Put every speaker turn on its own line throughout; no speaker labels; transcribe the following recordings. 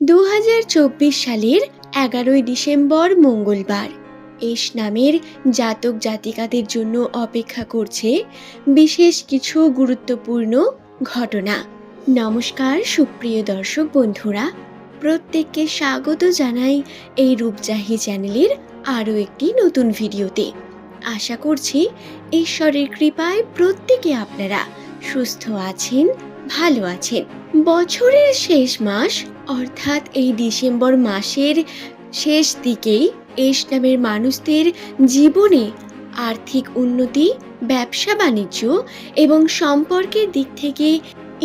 দু হাজার চব্বিশ সালের এগারোই ডিসেম্বর মঙ্গলবার। এস নামের জাতক জাতিকাদের জন্য অপেক্ষা করছে বিশেষ কিছু গুরুত্বপূর্ণ ঘটনা। নমস্কার, সুপ্রিয় দর্শক বন্ধুরা, প্রত্যেককে স্বাগত জানাই এই রূপজাহি চ্যানেলের আরও একটি নতুন ভিডিওতে। আশা করছি ঈশ্বরের কৃপায় প্রত্যেকে আপনারা সুস্থ আছেন ভালো আছেন বছরের শেষ মাস, অর্থাৎ এই ডিসেম্বর মাসের শেষ দিকেই এস নামের মানুষদের জীবনে আর্থিক উন্নতি, ব্যবসা বাণিজ্য এবং সম্পর্কের দিক থেকে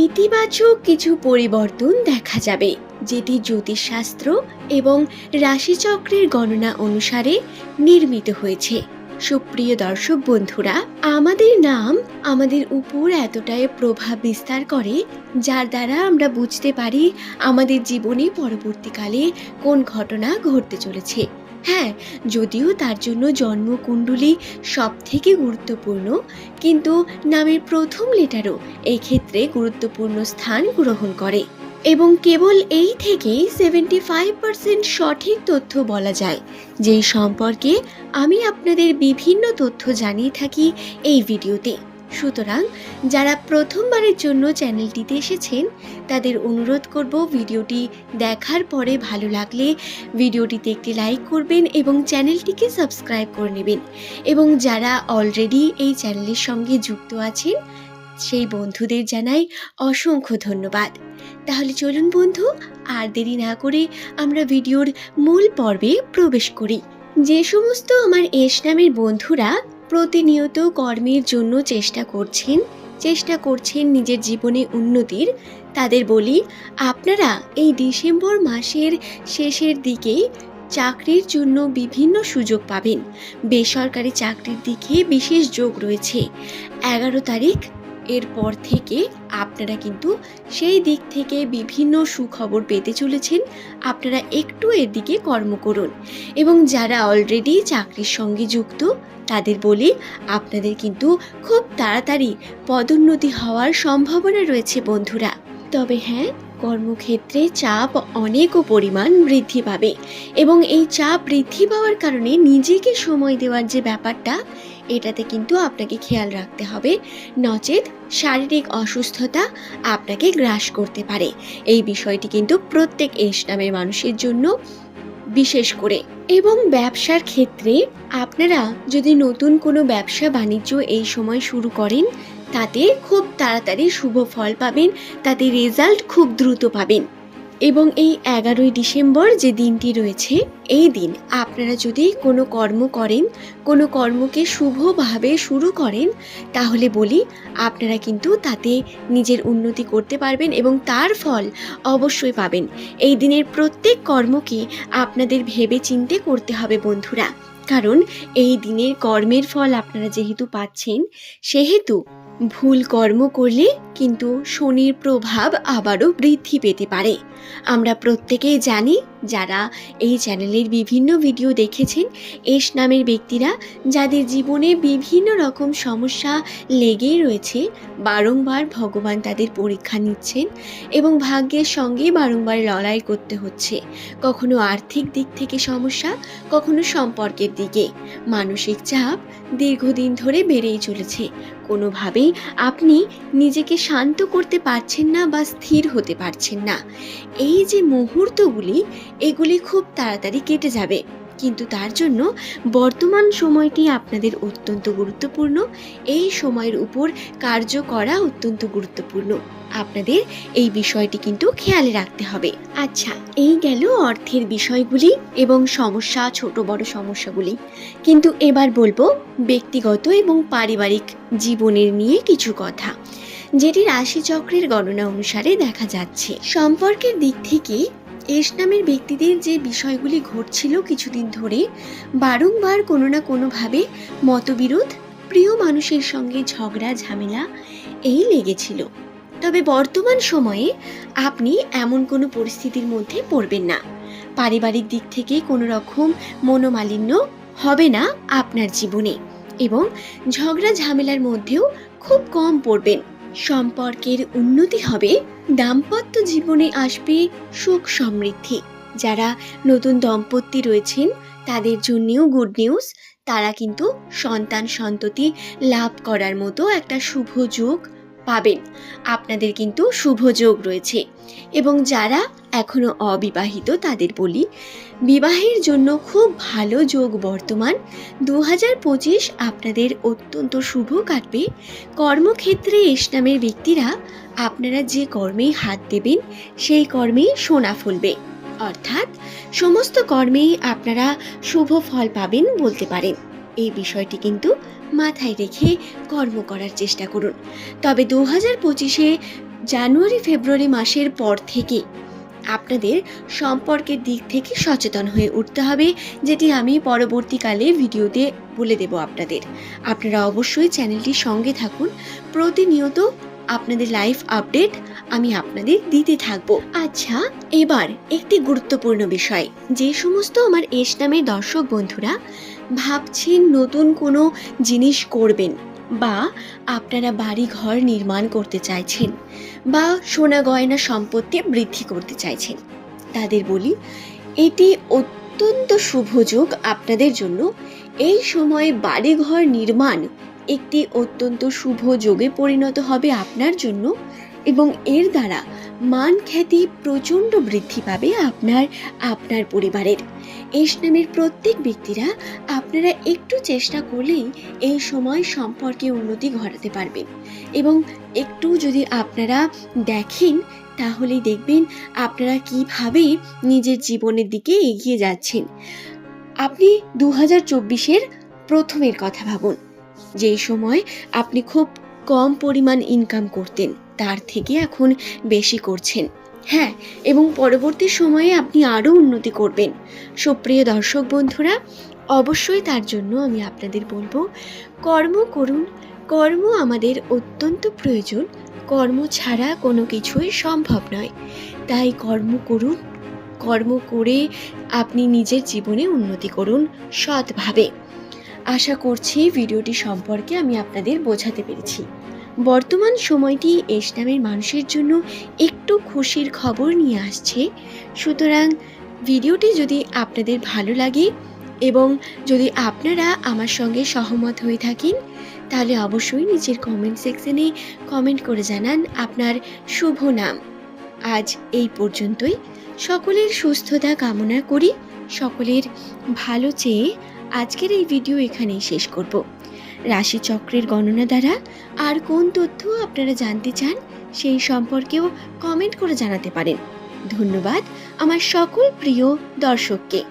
ইতিবাচক কিছু পরিবর্তন দেখা যাবে, যেটি জ্যোতিষশাস্ত্র এবং রাশিচক্রের গণনা অনুসারে নির্মিত হয়েছে। সুপ্রিয় দর্শক বন্ধুরা, আমাদের নাম আমাদের উপর এতটাই প্রভাব বিস্তার করে, যার দ্বারা আমরা বুঝতে পারি আমাদের জীবনে পরবর্তীকালে কোন ঘটনা ঘটতে চলেছে। হ্যাঁ যদিও তার জন্য জন্মকুণ্ডলী সব থেকে গুরুত্বপূর্ণ, কিন্তু নামের প্রথম লেটারও এই ক্ষেত্রে গুরুত্বপূর্ণ স্থান গ্রহণ করে। এবং কেবল এই থেকেই সেভেন্টি ফাইভ পার্সেন্ট সঠিক তথ্য বলা যায়। যেই সম্পর্কে আমি আপনাদের বিভিন্ন তথ্য জানিয়ে থাকি এই ভিডিওতে। সুতরাং, যারা প্রথমবারের জন্য চ্যানেলটিতে এসেছেন, তাদের অনুরোধ করব ভিডিওটি দেখার পরে ভালো লাগলে ভিডিওটিতে একটি লাইক করবেন এবং চ্যানেলটিকে সাবস্ক্রাইব করে নেবেন। এবং যারা অলরেডি এই চ্যানেলের সঙ্গে যুক্ত আছেন সেই বন্ধুদের জানাই অসংখ্য ধন্যবাদ। তাহলে চলুন বন্ধু, আর দেরি না করে আমরা ভিডিওর মূল পর্বে প্রবেশ করি। যে সমস্ত আমার এস নামের বন্ধুরা প্রতিনিয়ত কর্মের জন্য চেষ্টা করছেন চেষ্টা করছেন নিজের জীবনে উন্নতির, তাদের বলি, আপনারা এই ডিসেম্বর মাসের শেষের দিকেই চাকরির জন্য বিভিন্ন সুযোগ পাবেন। বেসরকারি চাকরির দিকে বিশেষ যোগ রয়েছে। এগারো তারিখ এরপর থেকে আপনারা কিন্তু সেই দিক থেকে বিভিন্ন সুখবর পেতে চলেছেন। আপনারা একটু এদিকে দিকে কর্ম করুন এবং যারা অলরেডি চাকরির সঙ্গে যুক্ত, তাদের বলি আপনাদের কিন্তু খুব তাড়াতাড়ি পদোন্নতি হওয়ার সম্ভাবনা রয়েছে বন্ধুরা। তবে হ্যাঁ কর্মক্ষেত্রে চাপ অনেকও পরিমাণ বৃদ্ধি পাবে এবং এই চাপ বৃদ্ধি পাওয়ার কারণে নিজেকে সময় দেওয়ার যে ব্যাপারটা, এটাতে কিন্তু আপনাকে খেয়াল রাখতে হবে। নচেত শারীরিক অসুস্থতা আপনাকে গ্রাস করতে পারে। এই বিষয়টি কিন্তু প্রত্যেক এস নামের মানুষের জন্য বিশেষ করে। এবং ব্যবসার ক্ষেত্রে আপনারা যদি নতুন কোনো ব্যবসা বাণিজ্য এই সময় শুরু করেন তাতে খুব তাড়াতাড়ি শুভ ফল পাবেন, তাতে রেজাল্ট খুব দ্রুত পাবেন। এবং এই এগারোই ডিসেম্বর যে দিনটি রয়েছে, এই দিন আপনারা যদি কোনো কর্ম করেন, কোনো কর্মকে শুভভাবে শুরু করেন, তাহলে বলি আপনারা কিন্তু তাতে নিজের উন্নতি করতে পারবেন এবং তার ফল অবশ্যই পাবেন। এই দিনের প্রত্যেক কর্মকে আপনাদের ভেবে চিন্তে করতে হবে বন্ধুরা। কারণ এই দিনের কর্মের ফল আপনারা যেহেতু পাচ্ছেন, সেহেতু ভুল কর্ম করলে কিন্তু শনির প্রভাব আবারও বৃদ্ধি পেতে পারে। আমরা প্রত্যেকেই জানি যারা এই চ্যানেলের বিভিন্ন ভিডিও দেখেছেন, এস নামের ব্যক্তিরা যাদের জীবনে বিভিন্ন রকম সমস্যা লেগেই রয়েছে, বারংবার ভগবান তাদের পরীক্ষা নিচ্ছেন এবং ভাগ্যের সঙ্গে বারংবার লড়াই করতে হচ্ছে। কখনো আর্থিক দিক থেকে সমস্যা, কখনো সম্পর্কের দিকে। মানসিক চাপ দীর্ঘদিন ধরে বেড়েই চলেছে। কোনোভাবেই আপনি নিজেকে শান্ত করতে পারছেন না বা স্থির হতে পারছেন না। এই যে মুহূর্তগুলি, এগুলি খুব তাড়াতাড়ি কেটে যাবে। কিন্তু তার জন্য বর্তমান সময়টি আপনাদের অত্যন্ত গুরুত্বপূর্ণ। এই সময়ের উপর কার্য করা অত্যন্ত গুরুত্বপূর্ণ। আপনাদের এই বিষয়টি কিন্তু খেয়ালে রাখতে হবে। আচ্ছা এই গেল অর্থের বিষয়গুলি এবং সমস্যা, ছোট বড় সমস্যাগুলি। কিন্তু এবার বলব ব্যক্তিগত এবং পারিবারিক জীবনের নিয়ে কিছু কথা। যেটি রাশিচক্রের গণনা অনুসারে দেখা যাচ্ছে। সম্পর্কের দিক থেকে, এস নামের ব্যক্তিদের যে বিষয়গুলি ঘটছিল কিছুদিন ধরে, বারংবার কোনো না কোনোভাবে মতবিরোধ, প্রিয় মানুষের সঙ্গে ঝগড়া, ঝামেলা এই লেগেছিল। তবে বর্তমান সময়ে আপনি এমন কোনো পরিস্থিতির মধ্যে পড়বেন না। পারিবারিক দিক থেকে কোনো রকম মনোমালিন্য হবে না আপনার জীবনে এবং ঝগড়া, ঝামেলার মধ্যেও খুব কম পড়বেন। সম্পর্কের উন্নতি হবে, দাম্পত্য জীবনে আসবে সুখ সমৃদ্ধি। যারা নতুন দম্পতি রয়েছেন, তাদের জন্যেও গুড নিউজ তারা কিন্তু সন্তান সন্ততি লাভ করার মতো একটা শুভ যোগ পাবেন। আপনাদের কিন্তু শুভ যোগ রয়েছে এবং যারা এখনও অবিবাহিত তাদের বলি, বিবাহের জন্য খুব ভালো যোগ বর্তমান। দু হাজার পঁচিশ আপনাদের অত্যন্ত শুভ কাটবে। কর্মক্ষেত্রে ইসলামের ব্যক্তিরা আপনারা যে কর্মেই হাত দেবেন, সেই কর্মেই সোনা ফলবে। অর্থাৎ সমস্ত কর্মেই আপনারা শুভ ফল পাবেন বলতে পারেন। এই বিষয়টি কিন্তু মাথায় রেখে কর্ম করার চেষ্টা করুন। তবে দু হাজার পঁচিশে জানুয়ারি, ফেব্রুয়ারি মাসের পর থেকে আপনাদের সম্পর্কের দিক থেকে সচেতন হয়ে উঠতে হবে, যেটি আমি পরবর্তীকালে ভিডিওতে বলে দেব আপনাদের। আপনারা অবশ্যই চ্যানেলটির সঙ্গে থাকুন। প্রতিনিয়ত আপনাদের লাইভ আপডেট আমি আপনাদের দিতে থাকব। আচ্ছা এবার একটি গুরুত্বপূর্ণ বিষয়। যে সমস্ত আমার এস নামের দর্শক বন্ধুরা ভাবছেন নতুন কোনো জিনিস করবেন বা আপনারা বাড়ি ঘর নির্মাণ করতে চাইছেন বা সোনা গয়না সম্পত্তি বৃদ্ধি করতে চাইছেন, তাদের বলি, এটি অত্যন্ত শুভ যোগ আপনাদের জন্য। এই সময়ে বাড়িঘর নির্মাণ একটি অত্যন্ত শুভ যোগে পরিণত হবে আপনার জন্য। এবং এর দ্বারা মান খ্যাতি প্রচণ্ড বৃদ্ধি পাবে আপনার আপনার পরিবারের। এস নামের প্রত্যেক ব্যক্তিরা আপনারা একটু চেষ্টা করলেই এই সময় সম্পর্কে উন্নতি ঘটাতে পারবেন এবং একটু যদি আপনারা দেখেন, তাহলেই দেখবেন আপনারা কীভাবে নিজের জীবনের দিকে এগিয়ে যাচ্ছেন। আপনি দু হাজার চব্বিশের প্রথমের কথা ভাবুন। যেই সময় আপনি খুব কম পরিমাণ ইনকাম করতেন। তার থেকে এখন বেশি করছেন। হ্যাঁ এবং পরবর্তী সময়ে আপনি আরও উন্নতি করবেন। সুপ্রিয় দর্শক বন্ধুরা, অবশ্যই তার জন্য আমি আপনাদের বলব, কর্ম করুন। কর্ম আমাদের অত্যন্ত প্রয়োজন। কর্ম ছাড়া কোনো কিছুই সম্ভব নয়। তাই কর্ম করুন। কর্ম করে আপনি নিজের জীবনে উন্নতি করুন সৎভাবে। আশা করছি ভিডিওটি সম্পর্কে আমি আপনাদের বোঝাতে পেরেছি। বর্তমান সময়টি এস নামের মানুষের জন্য একটু খুশির খবর নিয়ে আসছে। সুতরাং ভিডিওটি যদি আপনাদের ভালো লাগে এবং যদি আপনারা আমার সঙ্গে সহমত হয়ে থাকেন, তাহলে অবশ্যই নিচের কমেন্ট সেকশনে কমেন্ট করে জানান আপনার শুভ নাম। আজ এই পর্যন্তই। সকলের সুস্থতা কামনা করি। সকলের ভালো চেয়ে আজকের এই ভিডিও এখানেই শেষ করব। রাশিচক্রের গণনা দ্বারা আর কোন তথ্য আপনারা জানতে চান সেই সম্পর্কেও কমেন্ট করে জানাতে পারেন। ধন্যবাদ আমার সকল প্রিয় দর্শককে।